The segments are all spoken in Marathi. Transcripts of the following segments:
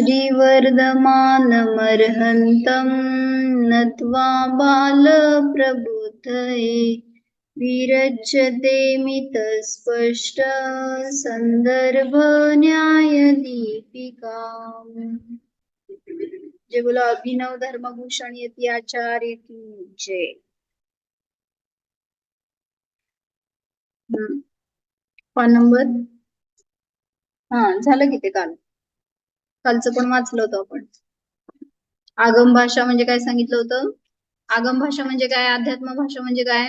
श्रीवर्धमानमर्हन्तं नत्वा बालप्रबुद्धये विरच्यते मितस्पष्ट सन्दर्भन्यायदीपिका जे बोला अभिनव धर्मभूषण येती आचार्य की जय। पान नंबर? हा झालं की ते काल. कालचं पण वाचलं होतं आपण. आगम भाषा म्हणजे काय सांगितलं होतं? आगम भाषा म्हणजे काय? अध्यात्म भाषा म्हणजे काय?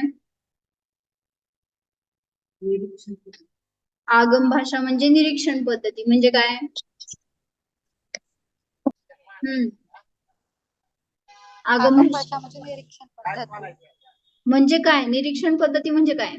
आगम भाषा म्हणजे निरीक्षण पद्धती म्हणजे काय? हम्म. आगम भाषा म्हणजे निरीक्षण पद्धत. म्हणजे काय? निरीक्षण पद्धती म्हणजे काय?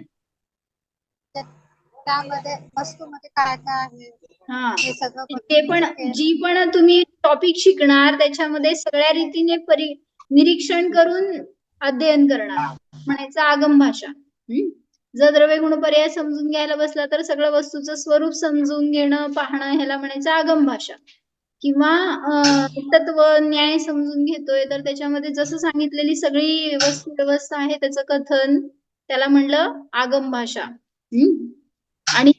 त्यामध्ये वस्तूमध्ये काय काय आहे? हा. हे सगळं ते पण जी पण तुम्ही टॉपिक शिकणार त्याच्यामध्ये सगळ्या रीतीने परि निरीक्षण करून अध्ययन करणार. म्हणायचं आगम भाषा. हम्म? जर द्रव्य गुण पर्याय समजून घ्यायला बसला तर सगळं वस्तूचं स्वरूप समजून घेणं पाहणं ह्याला म्हणायचं आगम भाषा. किंवा तत्व न्याय समजून घेतोय तर त्याच्यामध्ये जसं सांगितलेली सगळी वस्तू व्यवस्था आहे त्याचं कथन त्याला म्हणलं आगम भाषा. हम्म. आणि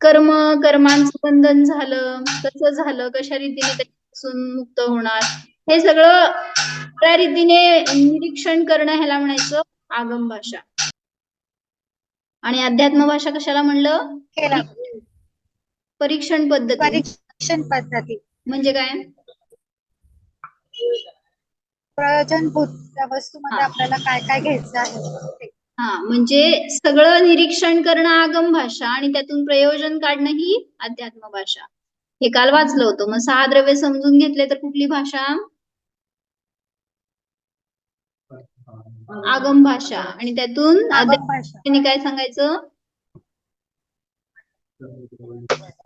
कर्म कर्मांचं बंधन झालं कसं झालं कशा रीतीने त्याच्यापासून मुक्त होणार हे सगळं त्या रीतीने निरीक्षण करणं ह्याला म्हणायचं आगम भाषा. आणि अध्यात्म भाषा कशाला म्हणलं? परीक्षण पद्धती. परीक्षण पद्धती. म्हणजे काय? प्रयोजनभूत त्या वस्तूमध्ये. आपल्याला काय काय घ्यायचं आहे. हा म्हणजे सगळं निरीक्षण करणं आगम भाषा आणि त्यातून प्रयोजन काढणं ही अध्यात्म भाषा. हे काल वाचलं होतं. मग सहा द्रव्य समजून घेतले तर कुठली भाषा? आगम भाषा. आणि त्यातून आगम भाषा. अध्यात्माने काय सांगायचं?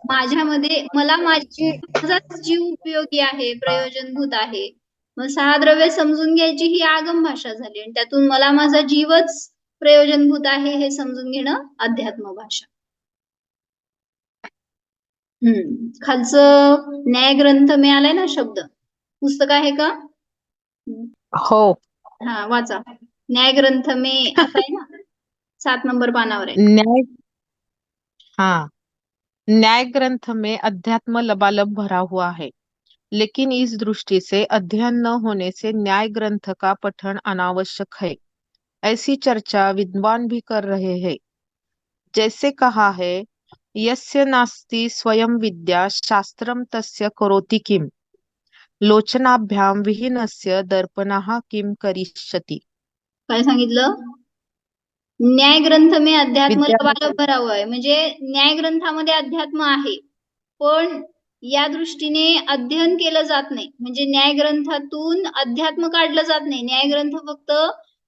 माझ्यामध्ये मला माझी माझाच जीव उपयोगी आहे प्रयोजनभूत आहे. मग सहा द्रव्य समजून घ्यायची ही आगम भाषा झाली. आणि त्यातून मला माझा जीवच प्रयोजनभूत आहे हे समजून घेणं अध्यात्म भाषा. हम्म. खालचं न्याय ग्रंथ मिळालाय ना शब्द? पुस्तक आहे का? हो. हा वाचा. न्याय ग्रंथ मे असं आहे ना? सात नंबर पानावर आहे. न्याय हाँ. न्याय ग्रंथ में अध्यात्म लबालब भरा हुआ है लेकिन इस दृष्टि से अध्ययन न होने से न्याय ग्रंथ का पठन अनावश्यक है ऐसी चर्चा विद्वान भी कर रहे हैं। जैसे कहा है यस्य नास्ति स्वयं विद्या शास्त्रम तस्य करोति किम। लोचनाभ्याम विहीनस्य दर्पणः किम करिष्यति। काय सांगितलं? न्याय ग्रंथ मे अध्यात्म विद्या- लबालब भरा हुआ आहे. म्हणजे न्याय ग्रंथामध्ये अध्यात्म आहे पण या दृष्टीने अध्ययन केलं जात नाही. म्हणजे न्याय ग्रंथातून अध्यात्म काढलं जात नाही. न्याय ग्रंथ फक्त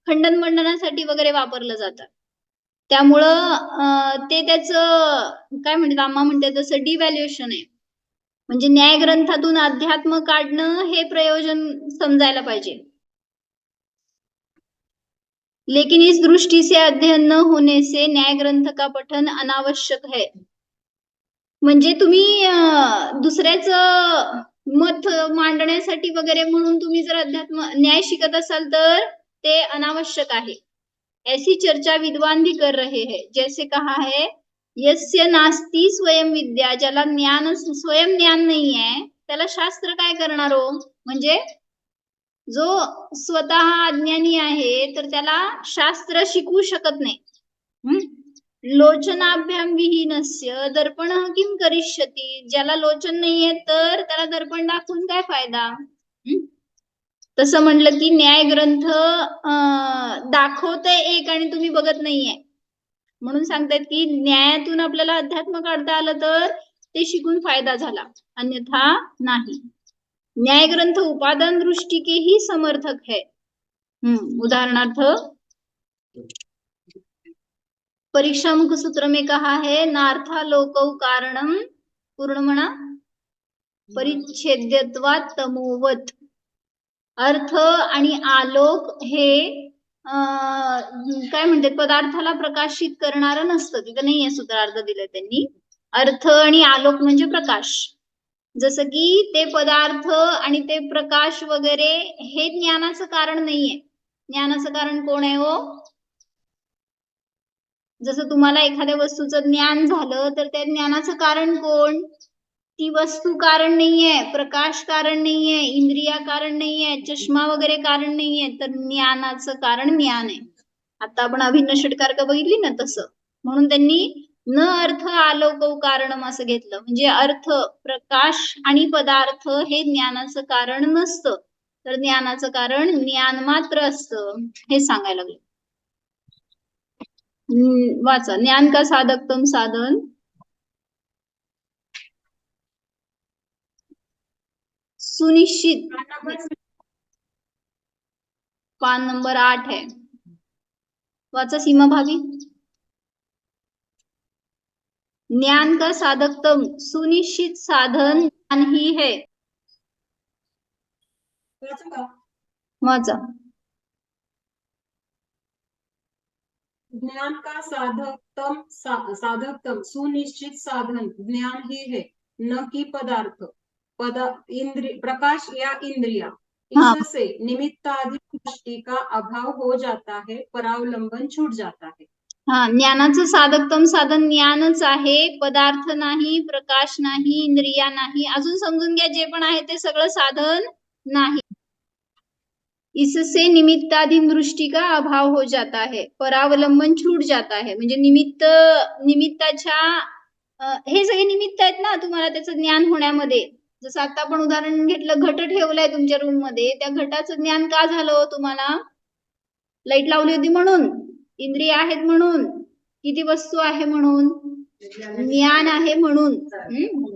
खंडन मंडनासाठी वगैरे वापरलं जातं. त्यामुळं ते त्याचं काय म्हणतात आम्हा म्हणते तसं डिव्हॅल्युएशन आहे. म्हणजे न्याय ग्रंथातून अध्यात्म काढणं हे प्रयोजन समजायला पाहिजे. लेकिन इस दृष्टि से अध्ययन न होने से न्याय ग्रंथ का पठन अनावश्यक है म्हणजे तुम्ही दुसऱ्याच दुसऱ्याचं मत मांडण्यासाठी वगैरे म्हणून तुम्ही जर अध्यात्म न्याय शिकत असाल तर ते अनावश्यक आहे. ऐसी चर्चा विद्वान भी कर रहे हैं. जैसे कहा है यस्य नास्ती स्वयं विद्या ज्याला ज्ञान स्वयं ज्ञान नाही आहे त्याला शास्त्र काय करणार हो? म्हणजे जो स्वतः अज्ञानी आहे तर त्याला शास्त्र शिकवू शकत नाही. हम्म? लोचनाभ्याम विहीनस्य दर्पण किम करिष्यती? ज्याला लोचन नाहीये तर त्याला दर्पण दाखवून काय फायदा? हम्म? तसं म्हणलं की न्याय ग्रंथ अं, दाखवतंय एक आणि तुम्ही बघत नाहीये. म्हणून सांगतायत की न्यायातून आपल्याला अध्यात्म काढता आलं तर ते शिकून फायदा झाला. अन्यथा नाही. न्याय ग्रंथ उपादान दृष्टि के ही समर्थक है हम्म उदाहरणार्थ परीक्षा मुख सूत्र में कहा है नार्था लोक कारणम पूर्ण म्हणा परिच्छेद्यत्वात तमोवत. अर्थ आणि आलोक हे काय म्हणतात पदार्थाला प्रकाशित करणारं नसतं. तिथं नाहीये सूत्रार्थ दिलं त्यांनी. अर्थ आणि आलोक म्हणजे प्रकाश. जसं की ते पदार्थ आणि ते प्रकाश वगैरे हे ज्ञानाचं कारण नाहीये. ज्ञानाचं कारण कोण आहे हो? जसं तुम्हाला एखाद्या वस्तूचं ज्ञान झालं तर त्या ज्ञानाचं कारण कोण? ती वस्तू कारण नाहीये प्रकाश कारण नाहीये इंद्रिया कारण नाहीये चष्मा वगैरे कारण नाहीये तर ज्ञानाचं कारण ज्ञान आहे. आता आपण अभिन्न षटकारक बघितली ना तसं. म्हणून त्यांनी न अर्थ आलोकव कारणम असं घेतलं. म्हणजे अर्थ प्रकाश आणि पदार्थ हे ज्ञानाचं कारण नसतं. तर ज्ञानाचं कारण ज्ञान मात्र असतं हे सांगायला लागले. वाचा. ज्ञान का साधकतम साधन? सुनिश्चित। पान नंबर? आठ है। वाचा सीमा भाभी ज्ञान का साधकतम सुनिश्चित साधन ज्ञान ही है। वाचा। ज्ञान का साधकतम सा, साधकतम सुनिश्चित साधन ज्ञान ही है न कि पदार्थ। पदा इंद्रिय प्रकाश या इंद्रिया। इससे निमित्तादि दृष्टि का अभाव हो जाता है परावलंबन छूट जाता है. हा ज्ञानाचं साधकतम साधन ज्ञानच आहे पदार्थ नाही प्रकाश नाही इंद्रिया नाही. अजून समजून घ्या जे पण आहे ते सगळं साधन नाही. इससे निमित्ताधीन दृष्टि का अभाव हो जाता है परावलंबन छूट जाता है. म्हणजे निमित्त निमित्ताच्या हे सगळे निमित्त आहेत ना तुम्हाला त्याचं ज्ञान होण्यामध्ये. जसं आता आपण उदाहरण घेतलं घट ठेवलाय तुमच्या रूममध्ये. त्या घटाचं ज्ञान का झालं हो तुम्हाला? लाइट लावली होती म्हणून. इंद्रिय आहेत म्हणून. किती वस्तू आहे म्हणून? ज्ञान आहे म्हणून.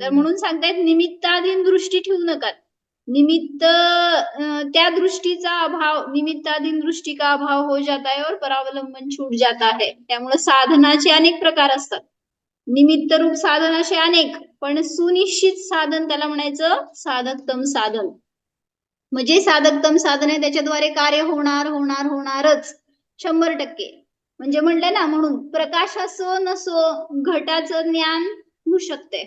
तर म्हणून सांगतायत निमित्ताधीन दृष्टी ठेवू नका. निमित्त त्या दृष्टीचा अभाव निमित्ताधीन दृष्टी का अभाव हो जाता है और परावलंबन छूट जाता है त्यामुळे साधनाचे अनेक प्रकार असतात. निमित्त रूप साधन असे अनेक पण सुनिश्चित साधन त्याला म्हणायचं साधकतम साधन. म्हणजे साधकतम साधन आहे त्याच्याद्वारे कार्य होणार होणार होणारच. शंभर टक्के. म्हणजे म्हणलं ना म्हणून प्रकाश असो नसो घटाचं ज्ञान होऊ शकते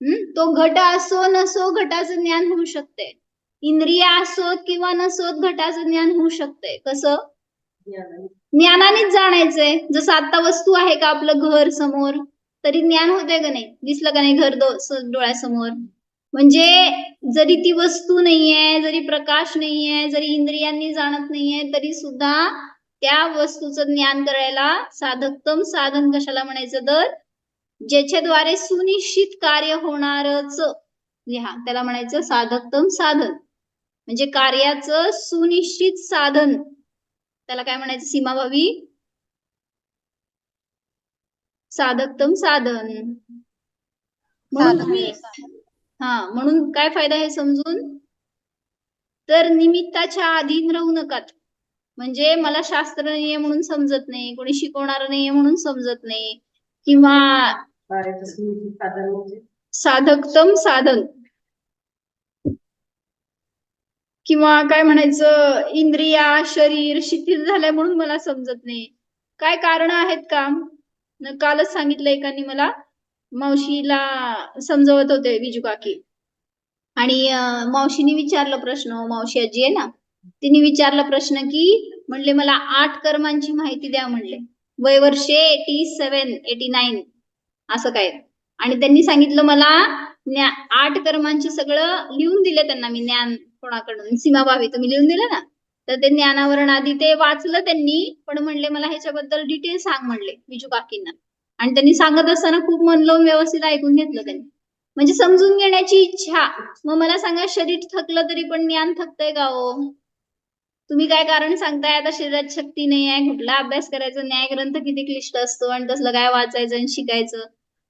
हम्म तो घट असो नसो घटाचं ज्ञान होऊ शकते इंद्रिया असोत किंवा नसोत घटाचं ज्ञान होऊ शकते कसं? ज्ञानानेच. जाणायचंय. जसं आता वस्तू आहे का आपलं घर समोर? तरी ज्ञान होतंय का नाही? दिसलं का नाही घर दो- डोळ्यासमोर? म्हणजे जरी ती वस्तू नाहीये जरी प्रकाश नाहीये जरी इंद्रियांनी जाणत नाहीये तरी सुद्धा त्या वस्तूचं ज्ञान करायला साधकतम साधन कशाला म्हणायचं तर ज्याच्याद्वारे सुनिश्चित कार्य होणारच लिहा. त्याला म्हणायचं साधकतम साधन. म्हणजे कार्याचं सुनिश्चित साधन. त्याला काय म्हणायचं? सीमाभावी साधकतम साधन. म्हणून तुम्ही हा म्हणून काय फायदा हे समजून? तर निमित्ताच्या अधीन राहू नकात म्हणजे मला शास्त्र नाहीये म्हणून समजत नाही. कोणी शिकवणार नाहीये म्हणून समजत नाही. किंवा साधकतम साधन. किंवा काय म्हणायचं? इंद्रिया शरीर शिथिल झालंय म्हणून मला समजत नाही. काय कारण आहेत का कालच सांगितलं एकाने मला मावशीला समजवत होते विजू काकी. आणि मावशीने विचारलं प्रश्न मावशी आजी आहे ना तिने विचारला प्रश्न की म्हणले मला आठ कर्मांची माहिती द्या म्हणले. वय वर्षे एटी सेवन एटी नाईन असं काय. आणि त्यांनी सांगितलं मला आठ कर्मांचे सगळं लिहून दिले त्यांना मी ज्ञान कोणाकडून सीमाभावी तुम्ही लिहून दिलं ना? तर ते ज्ञानावरण आधी ते वाचलं त्यांनी पण म्हणले मला ह्याच्याबद्दल डिटेल सांग म्हणले विजू काकींना. आणि त्यांनी सांगत असताना खूप मन लावून व्यवस्थित ऐकून घेतलं त्यांनी. म्हणजे समजून घेण्याची इच्छा. मग मला सांगा शरीर थकलं तरी पण ज्ञान थकतंय का हो? तुम्ही काय कारण सांगताय? आता शरीरात शक्ती नाही आहे. कुठला अभ्यास करायचा? न्याय ग्रंथ किती क्लिष्ट असतो? आणि तसलं काय वाचायचं आणि शिकायचं?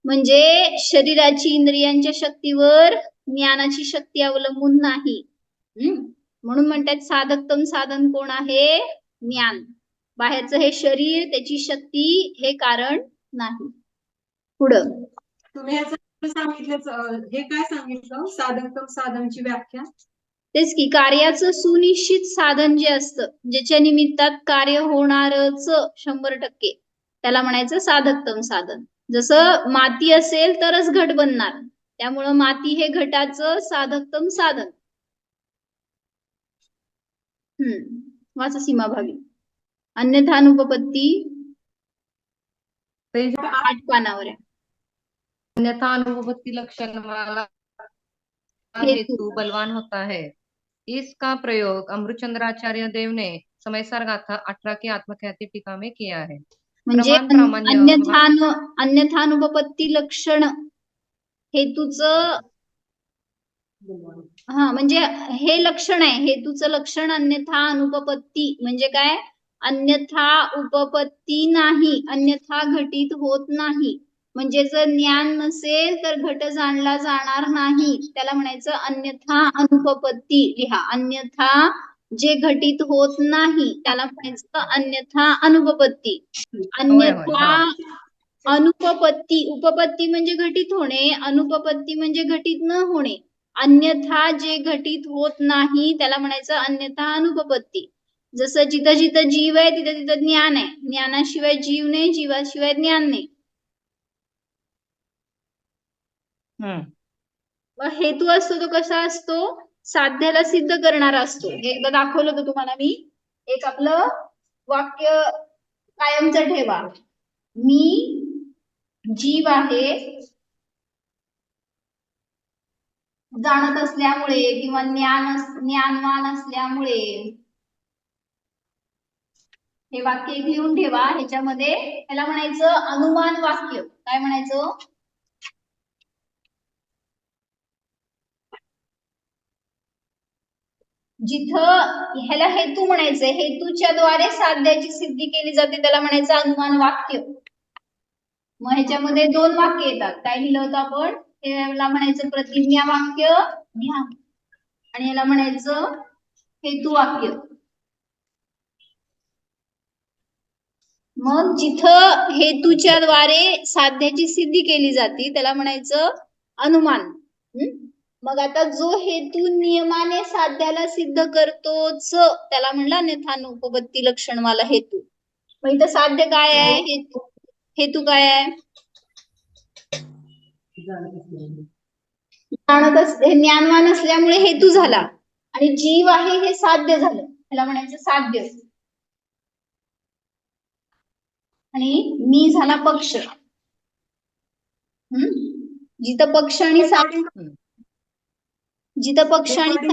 म्हणजे शरीराची इंद्रियांच्या शक्तीवर ज्ञानाची शक्ती अवलंबून नाही. हम्म? म्हणून म्हणतात साधकतम साधन कोण आहे? ज्ञान. बाहेरचं हे शरीर त्याची शक्ती हे कारण नाही. पुढं. तुम्ही सांगितलं? हे काय सांगितलं? साधकतम साधनची व्याख्या? तेच की कार्याचं सुनिश्चित साधन जे असतं ज्याच्या निमित्तात कार्य होणारच शंभर टक्के. त्याला म्हणायचं साधकतम साधन. जसं माती असेल तरच घट बनणार. त्यामुळं माती हे घटाचं साधकतम साधन. हम्म. वाचा सीमाभावी अन्यथा अनुपपत्ती आठ पानावर आहे अन्यथा अनुपत्ति लक्षण वाला हेतु। बलवान होता है. इसका प्रयोग अमृतचंद्राचार्य देव ने समयसार गाथा अठारह की आत्मख्याति टीका में किया है. म्हणजे प्रमाण प्रामाण्य अन्यथा अनु- अन्यथा अनुपपत्ती लक्षण हेतूच हा म्हणजे हे लक्षण आहे. हेतूचं लक्षण अन्यथा अनुपपत्ती. म्हणजे काय? अन्यथा उपपत्ती नाही. अन्यथा घटित होत नाही. म्हणजे जर ज्ञान नसेल तर घट जाणला जाणार नाही. त्याला म्हणायचं अन्यथा अनुपपत्ती. लिहा. अन्यथा जे घटित होत नाही त्याला म्हणायचं अन्यथा अनुपपत्ती. अन्यथा अनुपपत्ती. उपपत्ती म्हणजे घटित होणे. अनुपपत्ती म्हणजे घटित न होणे. अन्यथा जे घटित होत नाही त्याला म्हणायचं अन्यथा अनुपपत्ती. जसं जिथं जिथं जीव आहे तिथं तिथं ज्ञान आहे. ज्ञानाशिवाय जीव नाही जीवाशिवाय ज्ञान नाही. हम्म. मग हेतू असतो तो कसा असतो? साध्याला सिद्ध करणारा असतो. हे एकदा दाखवलं होतं तुम्हाला मी. एक आपलं वाक्य कायमचं ठेवा. मी जीव आहे जाणत असल्यामुळे किंवा ज्ञान ज्ञानवान असल्यामुळे. हे वाक्य एक लिहून ठेवा. ह्याच्यामध्ये त्याला म्हणायचं अनुमान वाक्य. काय म्हणायचं? जिथं ह्याला हेतू म्हणायचंय हेतूच्या द्वारे साध्याची सिद्धी केली जाते त्याला म्हणायचं अनुमान वाक्य. मग ह्याच्यामध्ये दोन वाक्य येतात. काय लिहिलं होतं आपण? याला म्हणायचं प्रतिज्ञा वाक्य घ्या. आणि याला म्हणायचं हेतू वाक्य मग जिथं हेतूच्या द्वारे साध्याची सिद्धी केली जाते त्याला म्हणायचं अनुमान. हम्म? मग आता जो हेतू नियमाने साध्याला सिद्ध करतोच त्याला म्हणला उपपत्ती लक्षणवाला हेतू. मग इथं साध्य काय आहे? हेतू. हेतू काय आहे? जाणत अस- हे ज्ञानवान असल्यामुळे हेतू झाला. आणि जीव आहे हे साध्य झालं. त्याला म्हणायचं साध्य. आणि मी झाला पक्ष. हम्म? जिथं पक्ष आणि साध्य जिथं पक्ष आणि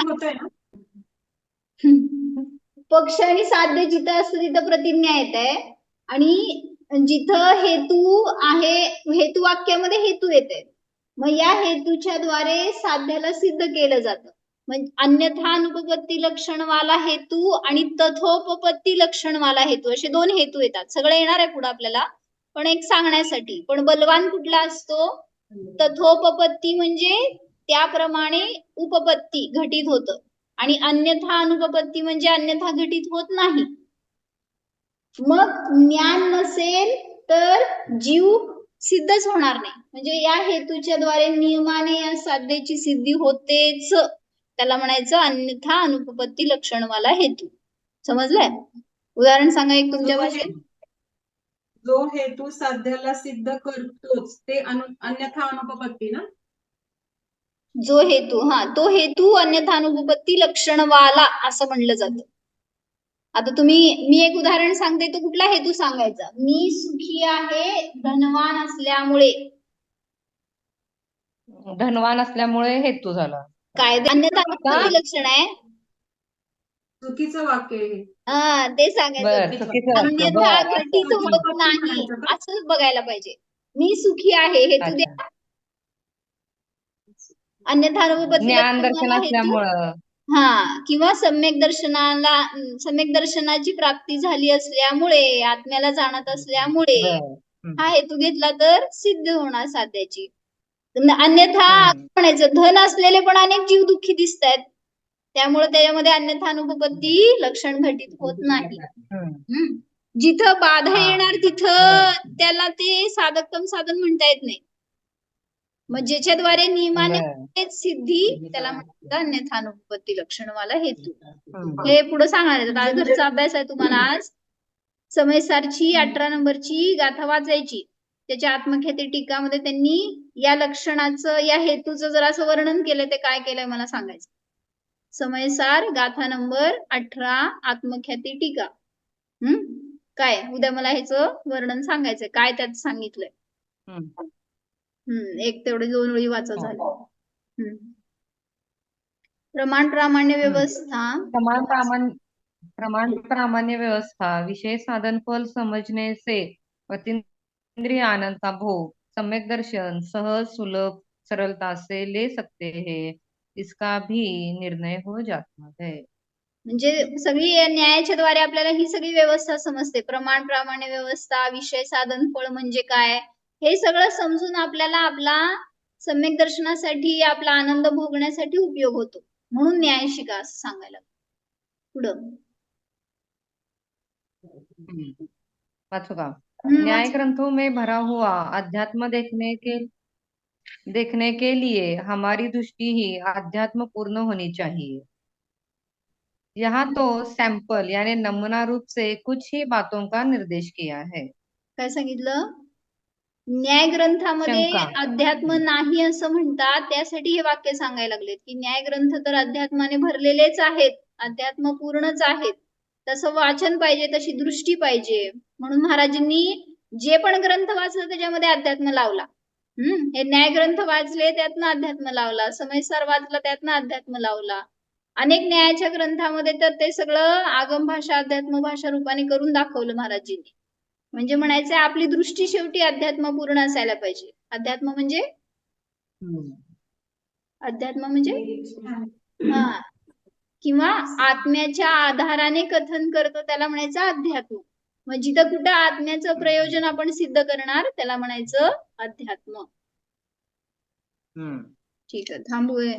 पक्ष आणि साध्य जिथं असतं तिथं प्रतिज्ञा येत. आहे आणि जिथं हेतू आहे हेतू वाक्यामध्ये हेतू येत. आहे मग या हेतूच्या द्वारे साध्याला सिद्ध केलं जातं. म्हणजे अन्यथा अनुपपत्ती लक्षणवाला हेतू आणि तथोपपत्ती लक्षणवाला हेतू असे दोन हेतू येतात. सगळे येणार आहे पुढे आपल्याला. पण एक सांगण्यासाठी पण बलवान कुठला असतो? तथोपपत्ती म्हणजे त्याप्रमाणे उपपत्ती घटित होतं. आणि अन्यथा अनुपपत्ती म्हणजे अन्यथा घटित होत नाही. मग ज्ञान नसेल तर जीव सिद्धच होणार नाही. म्हणजे या हेतूच्या द्वारे नियमाने या साध्याची सिद्धी होतेच. त्याला म्हणायचं अन्यथा अनुपपत्ती लक्षणवाला हेतू. समजलंय? उदाहरण सांगा एक तुमच्या भाषेत. जो हेतू साध्याला सिद्ध करतोच ते अनु अन्यथा अनुपपत्ती ना? जो हेतू हा तो हेतू अन्यथा अनुपपत्ती लक्षणवाला असं म्हणलं जातं. आता तुम्ही मी एक उदाहरण सांगते तो कुठला हेतू सांगायचा? मी सुखी आहे धनवान असल्यामुळे. धनवान असल्यामुळे हेतू झाला. काय अन्यथा लक्षण आहे. चुकीचं वाक्य आहे हे. हा ते बर सांगायचं चुकीचं वाक्य. अन्यथा बर. घटित होत नाही. असंच बघायला पाहिजे. मी सुखी आहे हेतू द्या. अच्छा. अन्यथा अनुपपत्ती ज्ञान लक्षणाला दर्शन हेतू असल्यामुळं. हा किंवा सम्यक दर्शनाला सम्यक दर्शनाची प्राप्ती झाली असल्यामुळे आत्म्याला जाणत असल्यामुळे बर. हा हेतू घेतला तर सिद्ध होणार साध्याची. न- अन्यथा. म्हणायचं धन असलेले पण अनेक जीव दुःखी दिसत आहेत त्यामुळे त्याच्यामध्ये अन्यथा अनुपपत्ती लक्षण घटित होत नाही. जिथं बाधा हा. येणार तिथं त्याला ते साधकतम साधन म्हणता येत नाही. मग ज्याच्याद्वारे नियमाने सिद्धी त्याला म्हणतात अन्यथा अनुपपत्ती लक्षणवाला हेतू. हे पुढे सांगणार आहेत आज घरचा अभ्यास आहे तुम्हाला आज. समयसारची अठरा नंबरची गाथा वाचायची. त्याच्या आत्मख्याती टीकामध्ये त्यांनी या लक्षणाचं या हेतूचं जर असं वर्णन केलं ते काय केलंय मला सांगायचं? समयसार गाथा नंबर अठरा आत्मख्याती टीका. हम्म? काय? उद्या मला ह्याचं वर्णन सांगायचंय. काय त्यात सांगितलंय? हम्म. एक तेवढे दोन ओळी वाचा हो. झाले. हम्म. प्रमाण प्रामाण्य व्यवस्था. प्रमाण प्रामाण्य प्रमाण प्रामाण्य व्यवस्था विषय साधन फल से अतीन्द्रिय आनंद भोग सम्यक दर्शन सहज सुलभ सरलता से ले सकते हैं इसका भी निर्णय हो जाता है म्हणजे सगळी न्यायाच्या द्वारे आपल्याला ही सगळी व्यवस्था समजते. प्रमाण प्रामाण्य व्यवस्था विषय साधन फळ म्हणजे काय? हे सगळं समजून आपल्याला आपला सम्यक दर्शनासाठी आपला आनंद भोगण्यासाठी उपयोग होतो. म्हणून न्याय शिका असं सांगायला. पुढं. हम्म, न्याय. ग्रंथों में भरा हुआ अध्यात्म देखने के देखने के लिए हमारी दृष्टि ही अध्यात्म पूर्ण होनी चाहिए। यहाँ तो सैंपल यानी नमूना रूप से कुछ ही बातों का निर्देश किया है। काय सांगितलं? न्याय ग्रंथामध्ये शंका. अध्यात्म नाही असं म्हणतात त्यासाठी हे वाक्य सांगायला लागलेत की न्याय ग्रंथ तर अध्यात्माने भरलेलेच आहेत अध्यात्म पूर्णच आहेत. तसं वाचन पाहिजे तशी दृष्टी पाहिजे. म्हणून महाराजांनी जे पण ग्रंथ वाचलं त्याच्यामध्ये अध्यात्म लावला. हम्म. हे न्याय ग्रंथ वाचले त्यातनं अध्यात्म लावला. समयसार वाचला त्यातनं अध्यात्म लावला. अनेक न्यायाच्या ग्रंथामध्ये तर ते सगळं आगम भाषा अध्यात्म भाषा रूपाने करून दाखवलं महाराजींनी. म्हणजे म्हणायचं आपली दृष्टी शेवटी अध्यात्म पूर्ण असायला पाहिजे. अध्यात्म म्हणजे? अध्यात्म म्हणजे? हा. किंवा आत्म्याच्या आधाराने कथन करतो त्याला म्हणायचं अध्यात्म. मग जिथं कुठं आत्म्याचं प्रयोजन आपण सिद्ध करणार त्याला म्हणायचं अध्यात्म. ठीक आहे थांबूया.